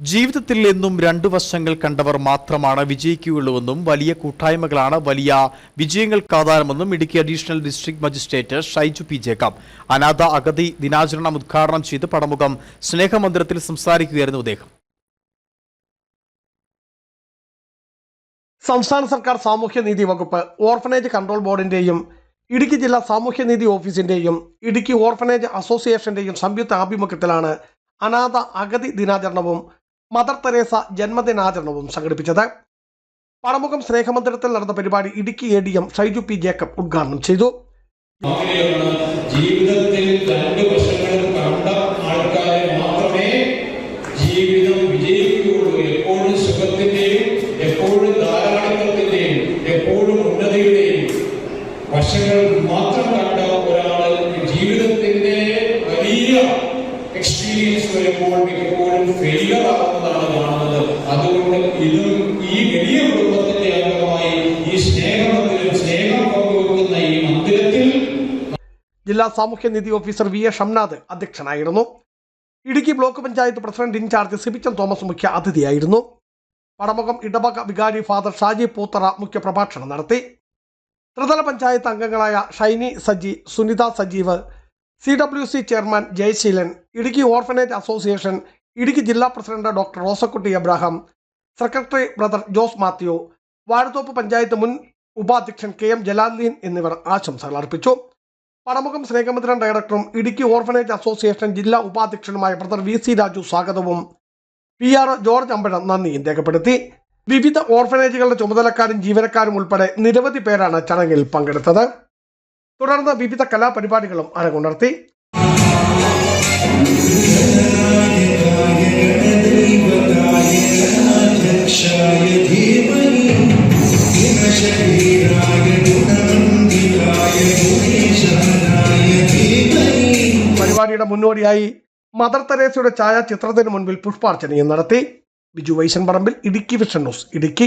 ജീവിതത്തിൽ എന്നും രണ്ടു വശങ്ങൾ കണ്ടവർ മാത്രമാണ് വിജയിക്കുകയുള്ളൂവെന്നും വലിയ കൂട്ടായ്മകളാണ് വലിയ വിജയങ്ങൾക്ക് ആധാരമെന്നും Idukki additional district magistrate Shaiju P Jacob. അനാഥ അഗതി ദിനാചരണം ഉദ്ഘാടനം ചെയ്ത് പടമുഖം സ്നേഹമന്ദിരത്തിൽ സംസാരിക്കുകയായിരുന്നു അദ്ദേഹം. സംസ്ഥാന സർക്കാർ സാമൂഹ്യനീതി വകുപ്പ് ഓർഫനേജ് കൺട്രോൾ ബോർഡിന്റെയും ഇടുക്കി ജില്ലാ സാമൂഹ്യനീതി ഓഫീസിന്റെയും ഇടുക്കി ഓർഫനേജ് അസോസിയേഷന്റെയും സംയുക്ത ആഭിമുഖ്യത്തിലാണ് അനാഥ അഗതി ദിനാചരണവും മദർ തെരേസ ജന്മദിനാചരണവും സംഘടിപ്പിച്ചത്. പടമുഖം സ്നേഹമന്ദിരത്തിൽ നടന്ന പരിപാടി Idukki A D M Shaiju P Jacob ഉദ്ഘാടനം ചെയ്തു. എക്സ്പീരിയൻസ് വരുമ്പോൾ മിക്കപ്പോഴും ഫെയിലർ ആകുന്നതാണ് കാണുന്നത്. അതുകൊണ്ട് ഇതും ഈ വലിയ കുടുംബത്തിന്റെ അംഗമായി ഈ സ്നേഹമന്ദിരം സ്നേഹം പങ്കുവെക്കുന്ന ഈ മന്ദിരത്തിൽ ജില്ലാ സാമൂഹ്യനീതി ഓഫീസർ വി എ ഷംനാഥ് അധ്യക്ഷനായിരുന്നു. Idukki block panchayat president incharge Sibichan Thomas മുഖ്യ അതിഥിയായിരുന്നു. പടമുഖം ഇടവക വികാരി ഫാദർ ഷാജി പൂത്തറ മുഖ്യ പ്രഭാഷണം നടത്തി. ത്രിതല പഞ്ചായത്ത് അംഗങ്ങളായ Shiny Saji Sunitha Sajeev C W C chairman Jayaseelan Idukki orphanage association Idukki ജില്ലാ president doctor Rosakutty Abraham secretary brother Jose Mathew Vazhathoppu panchayat മുൻ ഉപാധ്യക്ഷൻ കെ എം ജലാലുദ്ദീൻ എന്നിവർ ആശംസകൾ അർപ്പിച്ചു. പടമുഖം സ്നേഹമിത്രൻ ഡയറക്ടറും ഇടുക്കി ഓർഫനേജ് അസോസിയേഷൻ ജില്ലാ ഉപാധ്യക്ഷനുമായ ബ്രദർ വി സി രാജു സ്വാഗതവും പി ആർ ജോർജ് അമ്പഴം നന്ദിയും രേഖപ്പെടുത്തി. വിവിധ ഓർഫനേജുകളുടെ ചുമതലക്കാരും ജീവനക്കാരും ഉൾപ്പെടെ നിരവധി പേരാണ് ചടങ്ങിൽ പങ്കെടുത്തത്. തുടർന്ന് വിവിധ കലാപരിപാടികളും അരങ്ങുണർത്തി പരിപാടിയുടെ മുന്നോടിയായി മദർ തെരേസയുടെ ഛായാചിത്രത്തിന് മുൻപിൽ പുഷ്പാർച്ചനയും നടത്തി. Biju Vaishan Parambil Idukki vision news Idukki.